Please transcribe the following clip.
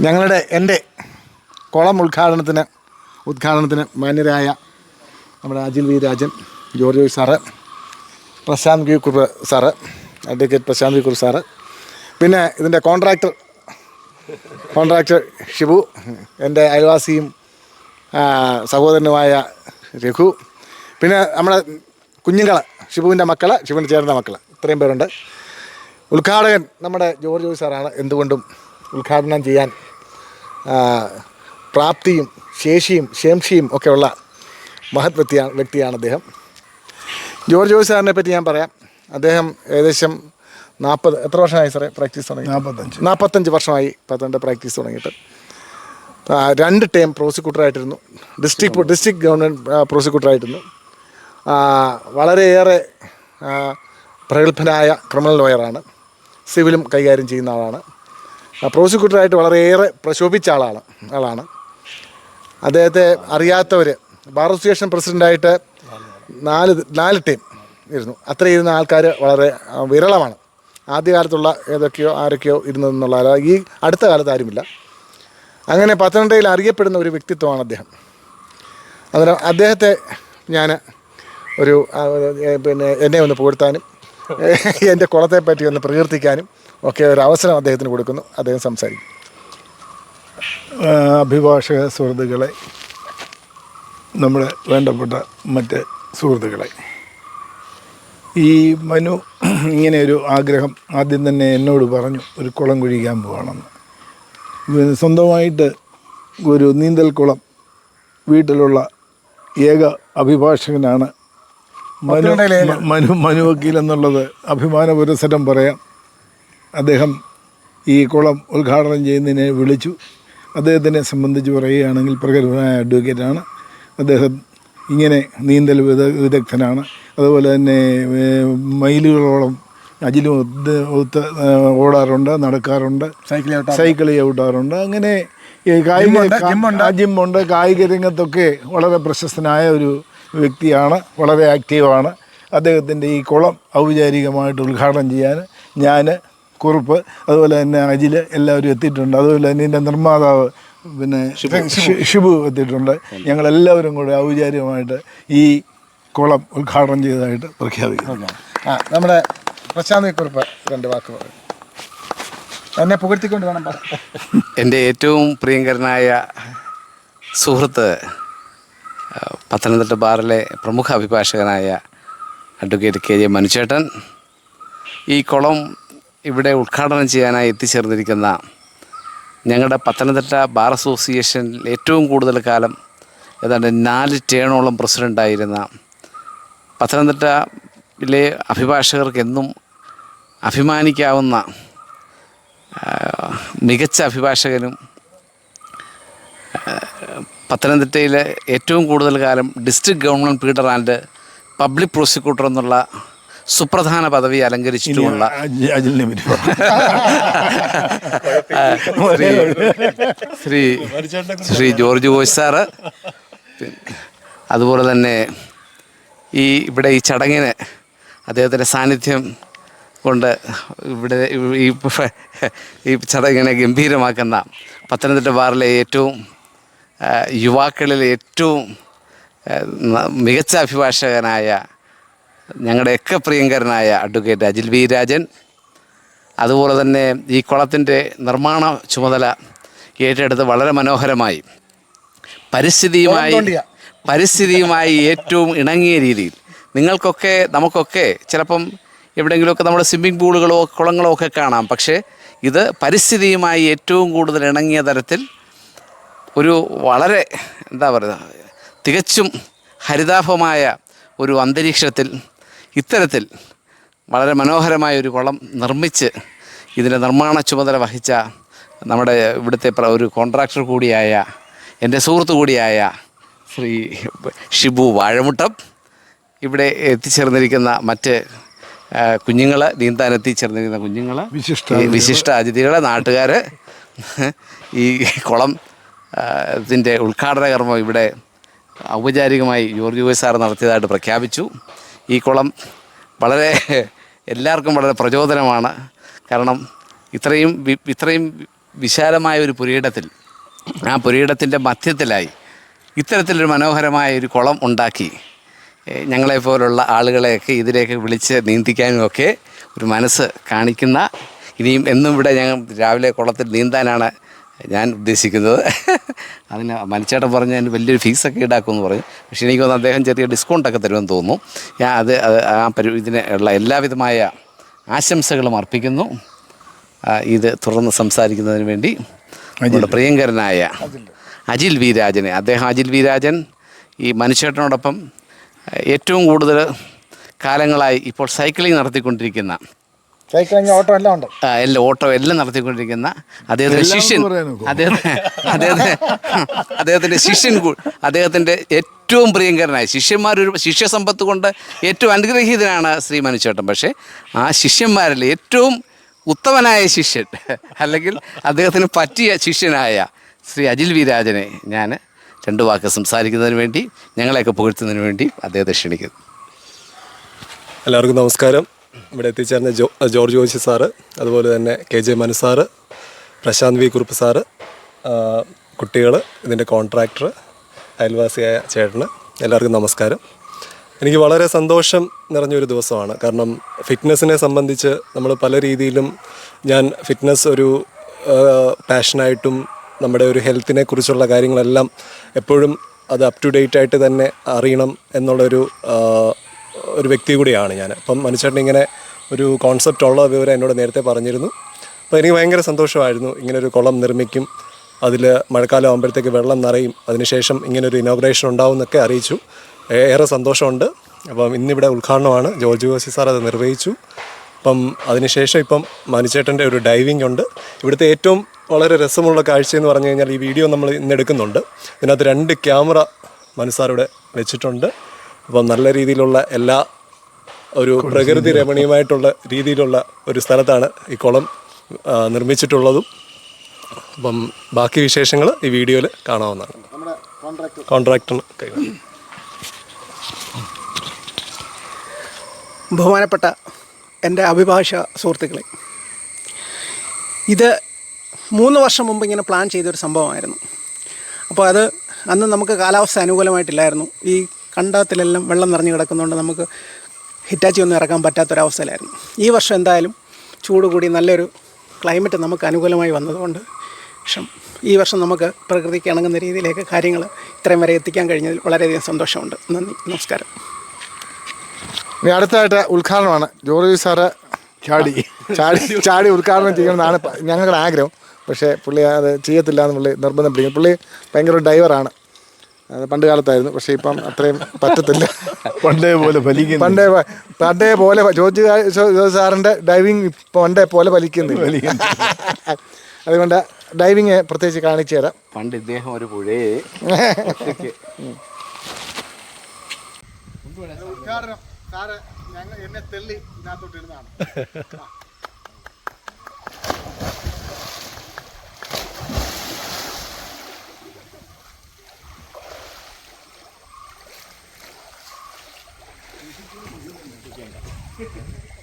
ഞങ്ങളുടെ എന്റെ കുളം ഉദ്ഘാടനത്തിന് ഉദ്ഘാടനത്തിന് മാന്യരായ നമ്മുടെ Ajil V Rajan George sir Prashanth V Kurup sir advocate Prashanth V Kurup sir പിന്നെ ഇതിന്റെ കോൺട്രാക്ടർ കോൺട്രാക്ടർ ഷിബു എന്റെ അയൽവാസിയും സഹോദരനുമായ രഘു പിന്നെ നമ്മുടെ കുഞ്ഞുങ്ങൾ ഷിബുവിന്റെ മക്കൾ ഷിബുവിന്റെ ചേർന്ന മക്കൾ ഇത്രയും പേരുണ്ട്. ഉദ്ഘാടകൻ നമ്മുടെ ജോർജ് ജോയ് സാറാണ്. എന്തുകൊണ്ടും ഉദ്ഘാടനം ചെയ്യാൻ പ്രാപ്തിയും ശേഷിയും ശേംഷിയും ഒക്കെയുള്ള മഹത് വ്യക്തിയാണ് വ്യക്തിയാണ് അദ്ദേഹം. ജോർജ് ജോയ് സാറിനെ പറ്റി ഞാൻ പറയാം. അദ്ദേഹം ഏകദേശം നാൽപ്പത് എത്ര വർഷമായി സാറേ പ്രാക്ടീസ് തുടങ്ങി? നാൽപ്പത്തഞ്ച് നാൽപ്പത്തഞ്ച് വർഷമായി പത്തനംതിട്ട പ്രാക്ടീസ് തുടങ്ങിയിട്ട്. രണ്ട് ടൈം പ്രോസിക്യൂട്ടറായിട്ടിരുന്നു. ഡിസ്ട്രിക്ട് ഡിസ്ട്രിക്ട് ഗവൺമെന്റ് പ്രോസിക്യൂട്ടറായിട്ടിരുന്നു. വളരെയേറെ പ്രഗത്ഭനായ ക്രിമിനൽ ലോയറാണ്. സിവിലും കൈകാര്യം ചെയ്യുന്ന ആളാണ്. പ്രോസിക്യൂട്ടറായിട്ട് വളരെയേറെ പ്രശോഭിച്ച ആളാണ് ആളാണ്. അദ്ദേഹത്തെ അറിയാത്തവർ ബാർ അസോസിയേഷൻ പ്രസിഡന്റായിട്ട് നാല് നാല് ടീം ഇരുന്നു. അത്ര ഇരുന്ന ആൾക്കാർ വളരെ വിരളമാണ്. ആദ്യകാലത്തുള്ള ഏതൊക്കെയോ ആരൊക്കെയോ ഇരുന്നതെന്നുള്ള അല്ലാതെ ഈ അടുത്ത കാലത്ത് ആരുമില്ല. അങ്ങനെ പത്തനംതിട്ടയിൽ അറിയപ്പെടുന്ന ഒരു വ്യക്തിത്വമാണ് അദ്ദേഹം. അന്നേരം അദ്ദേഹത്തെ ഞാൻ ഒരു പിന്നെ എന്നെ ഒന്ന് പുകഴ്ത്താനും എന്റെ കുളത്തെ പറ്റി ഒന്ന് പ്രകീർത്തിക്കാനും ഒക്കെ ഒരു അവസരം അദ്ദേഹത്തിന് കൊടുക്കുന്നു. അദ്ദേഹം സംസാരിക്കും. അഭിഭാഷക സുഹൃത്തുക്കളെ നമ്മുടെ വേണ്ടപ്പെട്ട മറ്റ് സുഹൃത്തുക്കളെ. ഈ മനു ഇങ്ങനെ ഒരു ആഗ്രഹം ആദ്യം തന്നെ എന്നോട് പറഞ്ഞു ഒരു കുളം കുഴിക്കാൻ പോകണമെന്ന്. സ്വന്തമായിട്ട് ഒരു നീന്തൽ കുളം വീട്ടിലുള്ള ഏക അഭിഭാഷകനാണ് മനു മനു മനു വക്കീൽ എന്നുള്ളത് അഭിമാന പുരസരം പറയാം. അദ്ദേഹം ഈ കുളം ഉദ്ഘാടനം ചെയ്യുന്നതിനെ വിളിച്ചു. അദ്ദേഹത്തിനെ സംബന്ധിച്ച് പറയുകയാണെങ്കിൽ പ്രഗത്ഭനായ അഡ്വക്കേറ്റാണ്. അദ്ദേഹം ഇങ്ങനെ നീന്തൽ വിദ വിദഗ്ധനാണ്. അതുപോലെ തന്നെ മൈലുകളോളം അജിലും ഒത്ത് ഓടാറുണ്ട് നടക്കാറുണ്ട്. സൈക്കിൾ ചവിട്ടാറുണ്ട് അങ്ങനെ ഈ കായിക ജിമ്മുണ്ട്. കായിക രംഗത്തൊക്കെ വളരെ പ്രശസ്തനായ ഒരു വ്യക്തിയാണ് വളരെ ആക്റ്റീവാണ്. അദ്ദേഹത്തിന്റെ ഈ കുളം ഔപചാരികമായിട്ട് ഉദ്ഘാടനം ചെയ്യാൻ ഞാൻ കുറുപ്പ് അതുപോലെ തന്നെ അജിൽ എല്ലാവരും എത്തിയിട്ടുണ്ട്. അതുപോലെ തന്നെ ഇതിന്റെ നിർമ്മാതാവ് പിന്നെ ഷിബു. എത്തിയിട്ടുണ്ട്. ഞങ്ങളെല്ലാവരും കൂടെ ഔപചാരികമായിട്ട് ഈ കുളം ഉദ്ഘാടനം ചെയ്തതായിട്ട് പ്രഖ്യാപിക്കുന്നു. ആ നമ്മുടെ പ്രശാന്ത് കുറിപ്പ് രണ്ട് വാക്ക് പറയും. എന്നെ പുകഴ്ത്തിക്കൊണ്ട് വേണം എന്റെ ഏറ്റവും പ്രിയങ്കരനായ സുഹൃത്ത് പത്തനംതിട്ട ബാറിലെ പ്രമുഖ അഭിഭാഷകനായ അഡ്വക്കേറ്റ് കെ ജെ മനുചേട്ടൻ ഈ കുളം ഇവിടെ ഉദ്ഘാടനം ചെയ്യാനായി എത്തിച്ചേർന്നിരിക്കുന്ന ഞങ്ങളുടെ പത്തനംതിട്ട ബാർ അസോസിയേഷനിൽ ഏറ്റവും കൂടുതൽ കാലം ഏതാണ്ട് നാല് ടേണോളം പ്രസിഡന്റായിരുന്ന പത്തനംതിട്ടയിലെ അഭിഭാഷകർക്ക് എന്നും അഭിമാനിക്കാവുന്ന മികച്ച അഭിഭാഷകനും ആ, പത്തനംതിട്ടയിലെ ഏറ്റവും കൂടുതൽ കാലം district government pleader and public prosecutor എന്നുള്ള സുപ്രധാന പദവി അലങ്കരിച്ചിട്ടുമുള്ള. ശ്രീ ശ്രീ ജോർജ് ബോയ്സ് സാറ് അതുപോലെ തന്നെ ഈ ഇവിടെ ഈ ചടങ്ങിന് അദ്ദേഹത്തിന്റെ സാന്നിധ്യം കൊണ്ട് ഇവിടെ ഈ ഈ ചടങ്ങിനെ ഗംഭീരമാക്കുന്ന പത്തനംതിട്ട ബാറിലെ ഏറ്റവും ആ, യുവാക്കളിലെ ഏറ്റവും മികച്ച അഭിഭാഷകനായ ഞങ്ങളുടെയൊക്കെ പ്രിയങ്കരനായ അഡ്വക്കേറ്റ് അജിൽ വി രാജൻ. അതുപോലെ തന്നെ ഈ കുളത്തിന്റെ നിർമ്മാണ ചുമതല ഏറ്റെടുത്ത് വളരെ മനോഹരമായി. പരിസ്ഥിതിയുമായി പരിസ്ഥിതിയുമായി ഏറ്റവും ഇണങ്ങിയ രീതിയിൽ. നിങ്ങൾക്കൊക്കെ നമുക്കൊക്കെ ചിലപ്പം എവിടെയെങ്കിലുമൊക്കെ നമ്മുടെ സ്വിമ്മിംഗ് പൂളുകളോ കുളങ്ങളോ ഒക്കെ കാണാം. പക്ഷേ ഇത് പരിസ്ഥിതിയുമായി ഏറ്റവും കൂടുതൽ ഇണങ്ങിയ തരത്തിൽ ഒരു വളരെ എന്താ പറയുക തികച്ചും ഹരിതാഭമായ ഒരു അന്തരീക്ഷത്തിൽ ഇത്തരത്തിൽ വളരെ മനോഹരമായ ഒരു കുളം നിർമ്മിച്ച് ഇതിന്റെ നിർമ്മാണ ചുമതല വഹിച്ച നമ്മുടെ ഇവിടുത്തെ ഒരു കോൺട്രാക്ടർ കൂടിയായ എന്റെ സുഹൃത്തു കൂടിയായ ശ്രീ ഷിബു വാഴമുട്ടം ഇവിടെ എത്തിച്ചേർന്നിരിക്കുന്ന മറ്റ് കുഞ്ഞുങ്ങൾ നീന്താൻ എത്തിച്ചേർന്നിരിക്കുന്ന കുഞ്ഞുങ്ങൾ വിശിഷ്ട വിശിഷ്ട അതിഥികൾ നാട്ടുകാർ ഈ കുളം ഇതിന്റെ ഉദ്ഘാടന കർമ്മം ഇവിടെ ഔപചാരികമായി ജോർജ് ഗോയ് സാർ നടത്തിയതായിട്ട് പ്രഖ്യാപിച്ചു. ഈ കുളം വളരെ എല്ലാവർക്കും വളരെ പ്രചോദനമാണ്. കാരണം ഇത്രയും ഇത്രയും വിശാലമായ ഒരു പുരയിടത്തിൽ ആ പുരയിടത്തിന്റെ മധ്യത്തിലായി ഇത്തരത്തിലൊരു മനോഹരമായ ഒരു കുളം ഉണ്ടാക്കി ഞങ്ങളെപ്പോലുള്ള ആളുകളെയൊക്കെ ഇതിലേക്ക് വിളിച്ച് നീന്തിക്കാനുമൊക്കെ ഒരു മനസ്സ് കാണിക്കുന്ന ഇനിയും എന്നും ഇവിടെ ഞങ്ങൾ രാവിലെ കുളത്തിൽ നീന്താനാണ് ഞാൻ ഉദ്ദേശിക്കുന്നത് അതിന് മനുച്ചേട്ടൻ പറഞ്ഞ അതിന് വലിയൊരു ഫീസൊക്കെ ഈടാക്കുമെന്ന് പറഞ്ഞു പക്ഷേ എനിക്ക് തോന്നുന്നു അദ്ദേഹം ചെറിയ ഡിസ്കൗണ്ടൊക്കെ തരുമെന്ന് തോന്നുന്നു. ഞാൻ അത് ആ പരി ഇതിന് ഉള്ള എല്ലാവിധമായ ആശംസകളും അർപ്പിക്കുന്നു. ഇത് തുറന്ന് സംസാരിക്കുന്നതിന് വേണ്ടി നമ്മുടെ പ്രിയങ്കരനായ അജിൽ വി രാജനെ അദ്ദേഹം അജിൽ വി രാജൻ ഈ മനുഷ്യേട്ടനോടൊപ്പം ഏറ്റവും കൂടുതൽ കാലങ്ങളായി ഇപ്പോൾ സൈക്ലിംഗ് നടത്തിക്കൊണ്ടിരിക്കുന്ന സൈക്കിളിങ് ഓട്ടോ എല്ലാം ഉണ്ട്. ആ, എല്ലാം ഓട്ടോ എല്ലാം നടത്തിക്കൊണ്ടിരിക്കുന്ന അദ്ദേഹത്തിന്റെ ശിഷ്യൻ. അദ്ദേഹത്തിന്റെ പറയാനൊക്കുമോ? അദ്ദേഹത്തെ അദ്ദേഹത്തെ അദ്ദേഹത്തിന്റെ ശിഷ്യൻ അദ്ദേഹത്തിന്റെ ഏറ്റവും പ്രിയങ്കരനായ ശിഷ്യന്മാരൊരു ശിഷ്യസമ്പത്ത് കൊണ്ട് ഏറ്റവും അനുഗ്രഹീതനാണ് ശ്രീ മനുച്ചേട്ടൻ പക്ഷേ ആ ശിഷ്യന്മാരിൽ ഏറ്റവും ഉത്തമനായ ശിഷ്യൻ അല്ലെങ്കിൽ അദ്ദേഹത്തിന് പറ്റിയ ശിഷ്യനായ ശ്രീ അജിൽ വി രാജനെ ഞാൻ രണ്ടു വാക്ക് സംസാരിക്കുന്നതിന് വേണ്ടി ഞങ്ങളെയൊക്കെ പുകഴ്ത്തുന്നതിന് വേണ്ടി അദ്ദേഹത്തെ ക്ഷണിക്കുന്നു. എല്ലാവർക്കും നമസ്കാരം. ഇവിടെ എത്തിച്ചേർന്ന ജോ ജോർജ് ജോഷി സാറ് അതുപോലെ തന്നെ K J Manu sir Prashanth V Kurup sir കുട്ടികൾ ഇതിന്റെ കോൺട്രാക്ടർ അയൽവാസിയായ ചേട്ടന് എല്ലാവർക്കും നമസ്കാരം. എനിക്ക് വളരെ സന്തോഷം നിറഞ്ഞൊരു ദിവസമാണ്. കാരണം ഫിറ്റ്നസ്സിനെ സംബന്ധിച്ച് നമ്മൾ പല രീതിയിലും ഞാൻ ഫിറ്റ്നസ് ഒരു പാഷനായിട്ടും നമ്മുടെ ഒരു ഹെൽത്തിനെ കുറിച്ചുള്ള കാര്യങ്ങളെല്ലാം എപ്പോഴും അത് അപ് ടു ഡേറ്റ് ആയിട്ട് തന്നെ അറിയണം എന്നുള്ളൊരു ഒരു വ്യക്തി കൂടിയാണ് ഞാൻ. അപ്പം മനുഷ്യൻ ഇങ്ങനെ ഒരു കോൺസെപ്റ്റ് ഉള്ള വിവരം എന്നോട് നേരത്തെ പറഞ്ഞിരുന്നു. അപ്പോൾ എനിക്ക് ഭയങ്കര സന്തോഷമായിരുന്നു ഇങ്ങനെ ഒരു കുളം നിർമ്മിക്കും അതിൽ മഴക്കാലം ആകുമ്പോഴത്തേക്ക് വെള്ളം നിറയും അതിനുശേഷം ഇങ്ങനെ ഒരു ഇനോഗ്രേഷൻ ഉണ്ടാവും എന്നൊക്കെ അറിയിച്ചു. ഏറെ സന്തോഷമുണ്ട്. അപ്പം ഇന്നിവിടെ ഉദ്ഘാടനമാണ്. ജോർജ് ജോസി സാർ അത് നിർവഹിച്ചു. അപ്പം അതിനുശേഷം ഇപ്പം മനുചേട്ടന്റെ ഒരു ഡൈവിംഗ് ഉണ്ട്. ഇവിടുത്തെ ഏറ്റവും വളരെ രസമുള്ള കാഴ്ച എന്ന് പറഞ്ഞു കഴിഞ്ഞാൽ ഈ വീഡിയോ നമ്മൾ ഇന്ന് എടുക്കുന്നുണ്ട്. ഇതിനകത്ത് രണ്ട് ക്യാമറ മനസ്സാർ ഇവിടെ വെച്ചിട്ടുണ്ട്. അപ്പം നല്ല രീതിയിലുള്ള എല്ലാ ഒരു പ്രകൃതി രമണീയമായിട്ടുള്ള രീതിയിലുള്ള ഒരു സ്ഥലത്താണ് ഈ കുളം നിർമ്മിച്ചിട്ടുള്ളതും. അപ്പം ബാക്കി വിശേഷങ്ങൾ ഈ വീഡിയോയിൽ കാണാവുന്നതാണ്. കോൺട്രാക്ടറിന് കൈമാറും ബഹുമാനപ്പെട്ട എന്റെ അഭിഭാഷ സുഹൃത്തുക്കളെ ഇത് മൂന്ന് വർഷം മുമ്പ് ഇങ്ങനെ പ്ലാൻ ചെയ്തൊരു സംഭവമായിരുന്നു. അപ്പോൾ അത് അന്ന് നമുക്ക് കാലാവസ്ഥ അനുകൂലമായിട്ടില്ലായിരുന്നു. ഈ കണ്ടത്തിലെല്ലാം വെള്ളം നിറഞ്ഞു കിടക്കുന്നതുകൊണ്ട് നമുക്ക് ഹിറ്റാച്ചി ഒന്നും ഇറക്കാൻ പറ്റാത്തൊരവസ്ഥയിലായിരുന്നു. ഈ വർഷം എന്തായാലും ചൂട് കൂടി നല്ലൊരു ക്ലൈമറ്റ് നമുക്ക് അനുകൂലമായി വന്നതുകൊണ്ട് പക്ഷം ഈ വർഷം നമുക്ക് പ്രകൃതിക്ക് ഇണങ്ങുന്ന രീതിയിലേക്ക് കാര്യങ്ങൾ ഇത്രയും വരെ എത്തിക്കാൻ കഴിഞ്ഞതിൽ വളരെയധികം സന്തോഷമുണ്ട്. നന്ദി. നമസ്കാരം. ഇനി അടുത്തായിട്ട് ഉദ്ഘാടനമാണ്. ജോർജ് സാറ് ചാടി. ചാടി ചാടി ഉദ്ഘാടനം ചെയ്യണമെന്നാണ് ഞങ്ങളുടെ ആഗ്രഹം. പക്ഷേ പുള്ളി അത് ചെയ്യത്തില്ല എന്ന് പുള്ളി നിർബന്ധം പിടിക്കും പുള്ളി ഭയങ്കര അത് പണ്ട് കാലത്തായിരുന്നു. പക്ഷേ ഇപ്പം അത്രയും പറ്റത്തില്ല. പണ്ടേ പോലെ ഫലിക്കുന്നു പണ്ടേ പണ്ടേ പോലെ ജോർജ് ജോർജ് സാറിന്റെ ഡൈവിങ് പണ്ടേ പോലെ ഫലിക്കുന്നില്ല. അതുകൊണ്ട് ഡൈവിങ് പ്രത്യേകിച്ച് കാണിച്ചു തരാം. പണ്ട് ഇദ്ദേഹം ഒരു പുഴയെ ഉദ്ഘാടനം. സാറ് ഞങ്ങൾ എന്നെ തെള്ളി 意見が。